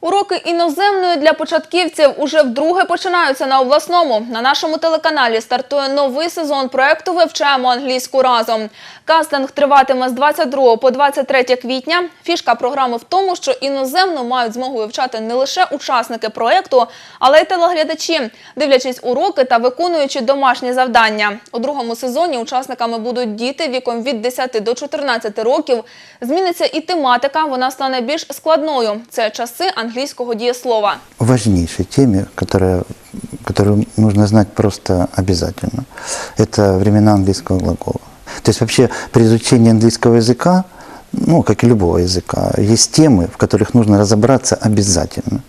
Уроки іноземної для початківців уже вдруге починаються на обласному. На нашому телеканалі стартує новий сезон проекту Вивчаємо англійську разом. Кастинг триватиме з 22 по 23 квітня. Фішка програми в тому, що іноземну мають змогу вивчати не лише учасники проекту, але й телеглядачі, дивлячись уроки та виконуючи домашні завдання. У другому сезоні учасниками будуть діти віком від 10 до 14 років. Зміниться і тематика, вона стане більш складною. Це часи англійського дієслова. важнейшей теме, которая, которую нужно знать просто обязательно. Это времена английского глагола. То есть вообще при изучении английского языка, ну, как и любого языка, есть темы, в которых нужно разобраться обязательно.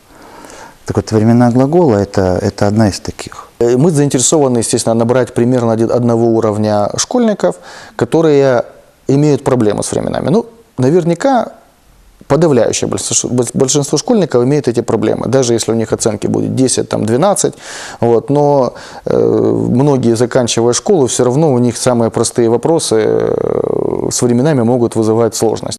Так вот, времена глагола это, это одна из таких. Э, Мы заинтересованы, естественно, набрать примерно один- одного уровня школьников, которые имеют проблемы с временами. Ну, наверняка подавляющее большинство, большинство школьников имеет эти проблемы, даже если у них оценки будет 10, там, 12, вот, но э, многие, заканчивая школу, все равно у них самые простые вопросы э, с временами могут вызывать сложность.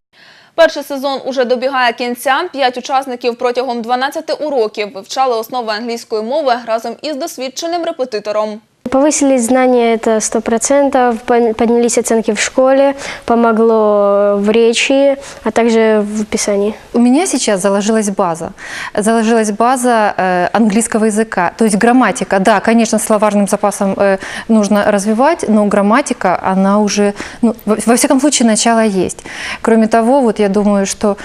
Перший сезон уже добігає кінця. П'ять учасників протягом 12 уроків вивчали основи англійської мови разом із досвідченим репетитором. Повысились знания, это сто процентов, поднялись оценки в школе, помогло в речи, а также в писании. У меня сейчас заложилась база. Заложилась база э, английского языка. То есть грамматика, да, конечно, словарным запасом э, нужно развивать, но грамматика, она уже, ну, во, всяком случае, начало есть. Кроме того, вот я думаю, что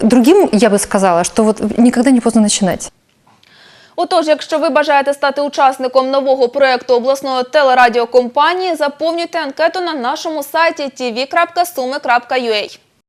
другим я бы сказала, что вот никогда не поздно начинать. Отож, якщо ви бажаєте стати учасником нового проєкту обласної телерадіокомпанії, заповнюйте анкету на нашому сайті tv.sumi.ua.